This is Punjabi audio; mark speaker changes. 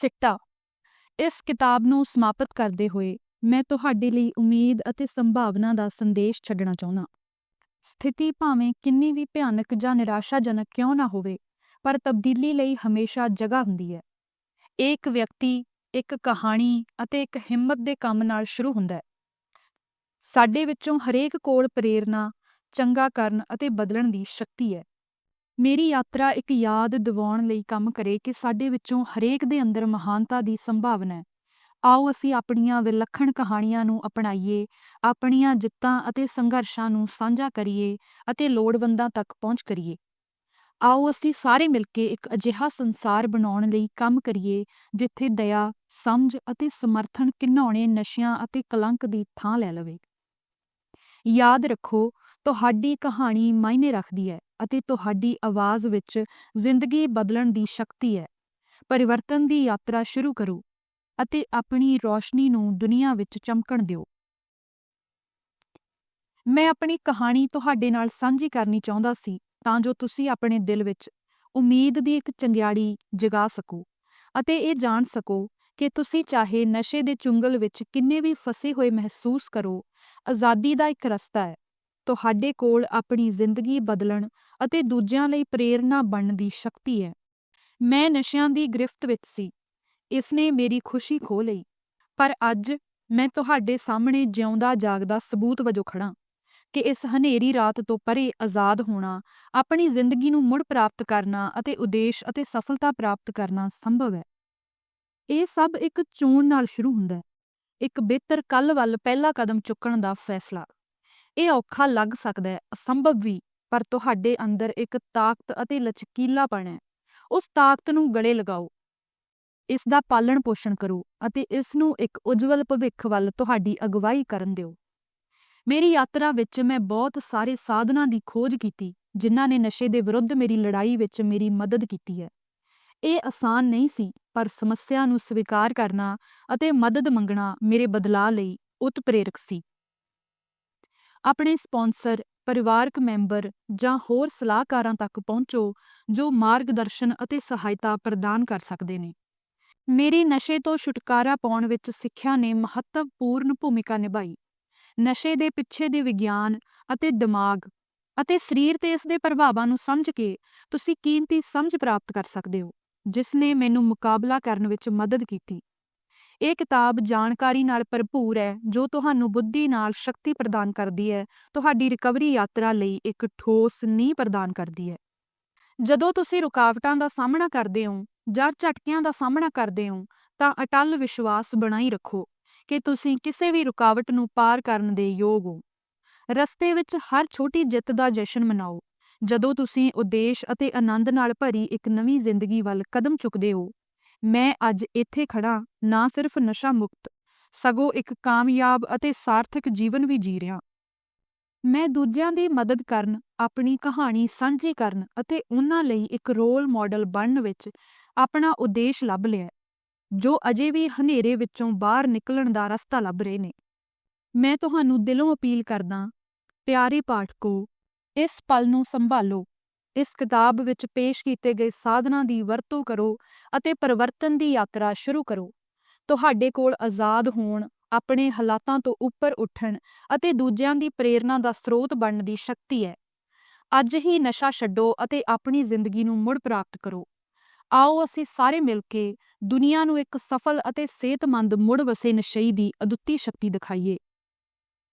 Speaker 1: ਸਿੱਟਾ। ਇਸ ਕਿਤਾਬ ਨੂੰ ਸਮਾਪਤ ਕਰਦੇ ਹੋਏ ਮੈਂ ਤੁਹਾਡੇ ਲਈ ਉਮੀਦ ਅਤੇ ਸੰਭਾਵਨਾ ਦਾ ਸੰਦੇਸ਼ ਛੱਡਣਾ ਚਾਹੁੰਦਾ। ਸਥਿਤੀ ਭਾਵੇਂ ਕਿੰਨੀ ਵੀ ਭਿਆਨਕ ਜਾਂ ਨਿਰਾਸ਼ਾਜਨਕ ਕਿਉਂ ਨਾ ਹੋਵੇ, ਪਰ ਤਬਦੀਲੀ ਲਈ ਹਮੇਸ਼ਾ ਜਗ੍ਹਾ ਹੁੰਦੀ ਹੈ। ਇਹ ਇੱਕ ਵਿਅਕਤੀ, ਇੱਕ ਕਹਾਣੀ ਅਤੇ ਇੱਕ ਹਿੰਮਤ ਦੇ ਕੰਮ ਨਾਲ ਸ਼ੁਰੂ ਹੁੰਦਾ ਹੈ। ਸਾਡੇ ਵਿੱਚੋਂ ਹਰੇਕ ਕੋਲ ਪ੍ਰੇਰਨਾ, ਚੰਗਾ ਕਰਨ ਅਤੇ ਬਦਲਣ ਦੀ ਸ਼ਕਤੀ ਹੈ। ਮੇਰੀ ਯਾਤਰਾ ਇੱਕ ਯਾਦ ਦਿਵਾਉਣ ਲਈ ਕੰਮ ਕਰੇ ਕਿ ਸਾਡੇ ਵਿੱਚੋਂ ਹਰੇਕ ਦੇ ਅੰਦਰ ਮਹਾਨਤਾ ਦੀ ਸੰਭਾਵਨਾ ਹੈ। ਆਓ ਅਸੀਂ ਆਪਣੀਆਂ ਵਿਲੱਖਣ ਕਹਾਣੀਆਂ ਨੂੰ ਅਪਣਾਈਏ, ਆਪਣੀਆਂ ਜਿੱਤਾਂ ਅਤੇ ਸੰਘਰਸ਼ਾਂ ਨੂੰ ਸਾਂਝਾ ਕਰੀਏ ਅਤੇ ਲੋੜਵੰਦਾਂ ਤੱਕ ਪਹੁੰਚ ਕਰੀਏ। ਆਓ ਅਸੀਂ ਸਾਰੇ ਮਿਲ ਕੇ ਇੱਕ ਅਜਿਹਾ ਸੰਸਾਰ ਬਣਾਉਣ ਲਈ ਕੰਮ ਕਰੀਏ, ਜਿੱਥੇ ਦਇਆ, ਸਮਝ ਅਤੇ ਸਮਰਥਨ ਘਿਨਾਉਣੇ ਨਸ਼ਿਆਂ ਅਤੇ ਕਲੰਕ ਦੀ ਥਾਂ ਲੈ ਲਵੇ। ਯਾਦ ਰੱਖੋ, ਤੁਹਾਡੀ ਕਹਾਣੀ ਮਾਇਨੇ ਰੱਖਦੀ ਹੈ। ਅਤੇ ਤੁਹਾਡੀ ਆਵਾਜ਼ ਵਿੱਚ ਜ਼ਿੰਦਗੀ ਬਦਲਣ ਦੀ ਸ਼ਕਤੀ ਹੈ। ਪਰਿਵਰਤਨ ਦੀ ਯਾਤਰਾ ਸ਼ੁਰੂ ਕਰੋ ਅਤੇ ਆਪਣੀ ਰੋਸ਼ਨੀ ਨੂੰ ਦੁਨੀਆ ਵਿੱਚ ਚਮਕਣ ਦਿਓ। ਮੈਂ ਆਪਣੀ ਕਹਾਣੀ ਤੁਹਾਡੇ ਨਾਲ ਸਾਂਝੀ ਕਰਨੀ ਚਾਹੁੰਦਾ ਸੀ ਤਾਂ ਜੋ ਤੁਸੀਂ ਆਪਣੇ ਦਿਲ ਵਿੱਚ ਉਮੀਦ ਦੀ ਇੱਕ ਚੰਗਿਆੜੀ ਜਗਾ ਸਕੋ ਅਤੇ ਇਹ ਜਾਣ ਸਕੋ ਕਿ ਤੁਸੀਂ ਚਾਹੇ ਨਸ਼ੇ ਦੇ ਚੁੰਗਲ ਵਿੱਚ ਕਿੰਨੇ ਵੀ ਫਸੇ ਹੋਏ ਮਹਿਸੂਸ ਕਰੋ, ਆਜ਼ਾਦੀ ਦਾ ਇੱਕ ਰਸਤਾ ਹੈ। ਤੁਹਾਡੇ ਕੋਲ ਆਪਣੀ ਜ਼ਿੰਦਗੀ ਬਦਲਣ ਅਤੇ ਦੂਜਿਆਂ ਲਈ ਪ੍ਰੇਰਨਾ ਬਣਨ ਦੀ ਸ਼ਕਤੀ ਹੈ। ਮੈਂ ਨਸ਼ਿਆਂ ਦੀ ਗ੍ਰਿਫਤ ਵਿੱਚ ਸੀ। ਇਸ ਨੇ ਮੇਰੀ ਖੁਸ਼ੀ ਖੋ ਲਈ। ਪਰ ਅੱਜ ਮੈਂ ਤੁਹਾਡੇ ਸਾਹਮਣੇ ਜਿਉਂਦਾ ਜਾਗਦਾ ਸਬੂਤ ਵਜੋਂ ਖੜਾ ਕਿ ਇਸ ਹਨੇਰੀ ਰਾਤ ਤੋਂ ਪਰੇ ਆਜ਼ਾਦ ਹੋਣਾ, ਆਪਣੀ ਜ਼ਿੰਦਗੀ ਨੂੰ ਮੁੜ ਪ੍ਰਾਪਤ ਕਰਨਾ ਅਤੇ ਉਦੇਸ਼ ਅਤੇ ਸਫਲਤਾ ਪ੍ਰਾਪਤ ਕਰਨਾ ਸੰਭਵ ਹੈ। ਇਹ ਸਭ ਇੱਕ ਚੋਣ ਨਾਲ ਸ਼ੁਰੂ ਹੁੰਦਾ ਹੈ। ਇੱਕ ਬਿਹਤਰ ਕੱਲ ਵੱਲ ਪਹਿਲਾ ਕਦਮ ਚੁੱਕਣ ਦਾ ਫੈਸਲਾ। ਇਹ ਔਖਾ ਲੱਗ ਸਕਦਾ ਹੈ, ਅਸੰਭਵ ਵੀ, ਪਰ ਤੁਹਾਡੇ ਅੰਦਰ ਇੱਕ ਤਾਕਤ ਅਤੇ ਲਚਕੀਲਾਪਣ ਹੈ। ਉਸ ਤਾਕਤ ਨੂੰ ਗਲੇ ਲਗਾਓ। ਇਸ ਦਾ ਪਾਲਣ ਪੋਸ਼ਣ ਕਰੋ ਅਤੇ ਇਸ ਨੂੰ ਇੱਕ ਉਜਵਲ ਭਵਿੱਖ ਵੱਲ ਤੁਹਾਡੀ ਅਗਵਾਈ ਕਰਨ ਦਿਓ। ਮੇਰੀ ਯਾਤਰਾ ਵਿੱਚ ਮੈਂ ਬਹੁਤ ਸਾਰੇ ਸਾਧਨਾਂ ਦੀ ਖੋਜ ਕੀਤੀ, ਜਿਨ੍ਹਾਂ ਨੇ ਨਸ਼ੇ ਦੇ ਵਿਰੁੱਧ ਮੇਰੀ ਲੜਾਈ ਵਿੱਚ ਮੇਰੀ ਮਦਦ ਕੀਤੀ ਹੈ। ਇਹ ਆਸਾਨ ਨਹੀਂ ਸੀ, ਪਰ ਸਮੱਸਿਆ ਨੂੰ ਸਵੀਕਾਰ ਕਰਨਾ ਅਤੇ ਮਦਦ ਮੰਗਣਾ ਮੇਰੇ ਬਦਲਾਅ ਲਈ ਉਤਪ੍ਰੇਰਕ ਸੀ। ਆਪਣੇ ਸਪਾਂਸਰ, ਪਰਿਵਾਰਕ ਮੈਂਬਰ ਜਾਂ ਹੋਰ ਸਲਾਹਕਾਰਾਂ ਤੱਕ ਪਹੁੰਚੋ ਜੋ ਮਾਰਗਦਰਸ਼ਨ ਅਤੇ ਸਹਾਇਤਾ ਪ੍ਰਦਾਨ ਕਰ ਸਕਦੇ ਨੇ। ਮੇਰੀ ਨਸ਼ੇ ਤੋਂ ਛੁਟਕਾਰਾ ਪਾਉਣ ਵਿੱਚ ਸਿੱਖਿਆ ਨੇ ਮਹੱਤਵਪੂਰਨ ਭੂਮਿਕਾ ਨਿਭਾਈ। ਨਸ਼ੇ ਦੇ ਪਿੱਛੇ ਦੇ ਵਿਗਿਆਨ ਅਤੇ ਦਿਮਾਗ ਅਤੇ ਸਰੀਰ ਤੇ ਇਸ ਦੇ ਪ੍ਰਭਾਵਾਂ ਨੂੰ ਸਮਝ ਕੇ ਤੁਸੀਂ ਕੀਮਤੀ ਸਮਝ ਪ੍ਰਾਪਤ ਕਰ ਸਕਦੇ ਹੋ, ਜਿਸ ਨੇ ਮੈਨੂੰ ਮੁਕਾਬਲਾ ਕਰਨ ਵਿੱਚ ਮਦਦ ਕੀਤੀ। ਇਹ ਕਿਤਾਬ ਜਾਣਕਾਰੀ ਨਾਲ ਭਰਪੂਰ ਹੈ, ਜੋ ਤੁਹਾਨੂੰ ਬੁੱਧੀ ਨਾਲ ਸ਼ਕਤੀ ਪ੍ਰਦਾਨ ਕਰਦੀ ਹੈ। ਤੁਹਾਡੀ ਰਿਕਵਰੀ ਯਾਤਰਾ ਲਈ ਇੱਕ ਠੋਸ ਨੀਂਹ ਪ੍ਰਦਾਨ ਕਰਦੀ ਹੈ। ਜਦੋਂ ਤੁਸੀਂ ਰੁਕਾਵਟਾਂ ਦਾ ਸਾਹਮਣਾ ਕਰਦੇ ਹੋ, ਜਾਂ ਝਟਕਿਆਂ ਦਾ ਸਾਹਮਣਾ ਕਰਦੇ ਹੋ, ਤਾਂ ਅਟਲ ਵਿਸ਼ਵਾਸ ਬਣਾਈ ਰੱਖੋ ਕਿ ਤੁਸੀਂ ਕਿਸੇ ਵੀ ਰੁਕਾਵਟ ਨੂੰ ਪਾਰ ਕਰਨ ਦੇ ਯੋਗ ਹੋ। ਰਸਤੇ ਵਿੱਚ ਹਰ ਛੋਟੀ ਜਿੱਤ ਦਾ ਜਸ਼ਨ ਮਨਾਓ। ਜਦੋਂ ਤੁਸੀਂ ਉਦੇਸ਼ ਅਤੇ ਆਨੰਦ ਨਾਲ ਭਰੀ ਇੱਕ ਨਵੀਂ ਜ਼ਿੰਦਗੀ ਵੱਲ ਕਦਮ ਚੁੱਕਦੇ ਹੋ ਮੈਂ ਅੱਜ ਇੱਥੇ ਖੜਾ ਨਾ ਸਿਰਫ ਨਸ਼ਾ ਮੁਕਤ, ਸਗੋਂ ਇੱਕ ਕਾਮਯਾਬ ਅਤੇ ਸਾਰਥਕ ਜੀਵਨ ਵੀ ਜੀ ਰਿਹਾ। ਮੈਂ ਦੂਜਿਆਂ ਦੀ ਮਦਦ ਕਰਨ, ਆਪਣੀ ਕਹਾਣੀ ਸਾਂਝੀ ਕਰਨ ਅਤੇ ਉਹਨਾਂ ਲਈ ਇੱਕ ਰੋਲ ਮਾਡਲ ਬਣਨ ਵਿੱਚ ਆਪਣਾ ਉਦੇਸ਼ ਲੱਭ ਲਿਆ ਜੋ ਅਜੇ ਵੀ ਹਨੇਰੇ ਵਿੱਚੋਂ ਬਾਹਰ ਨਿਕਲਣ ਦਾ ਰਸਤਾ ਲੱਭ ਰਹੇ ਨੇ। ਮੈਂ ਤੁਹਾਨੂੰ ਦਿਲੋਂ ਅਪੀਲ ਕਰਦਾ ਪਿਆਰੇ ਪਾਠਕੋ, ਇਸ ਪਲ ਨੂੰ ਸੰਭਾਲੋ। ਇਸ ਕਿਤਾਬ ਵਿੱਚ ਪੇਸ਼ ਕੀਤੇ ਗਏ ਸਾਧਨਾਂ ਦੀ ਵਰਤੋਂ ਕਰੋ ਅਤੇ ਪਰਿਵਰਤਨ ਦੀ ਯਾਤਰਾ ਸ਼ੁਰੂ ਕਰੋ। ਤੁਹਾਡੇ ਕੋਲ ਆਜ਼ਾਦ ਹੋਣ, ਆਪਣੇ ਹਾਲਾਤਾਂ ਤੋਂ ਉੱਪਰ ਉੱਠਣ ਅਤੇ ਦੂਜਿਆਂ ਦੀ ਪ੍ਰੇਰਣਾ ਦਾ ਸਰੋਤ ਬਣਨ ਦੀ ਸ਼ਕਤੀ ਹੈ। ਅੱਜ ਹੀ ਨਸ਼ਾ ਛੱਡੋ ਅਤੇ ਆਪਣੀ ਜ਼ਿੰਦਗੀ ਨੂੰ ਮੁੜ ਪ੍ਰਾਪਤ ਕਰੋ। ਆਓ ਅਸੀਂ ਸਾਰੇ ਮਿਲ ਕੇ ਦੁਨੀਆ ਨੂੰ ਇੱਕ ਸਫਲ ਅਤੇ ਸਿਹਤਮੰਦ ਮੁੜ ਵਸੇ ਨਸ਼ਈ ਦੀ ਅਦੁੱਤੀ ਸ਼ਕਤੀ ਦਿਖਾਈਏ।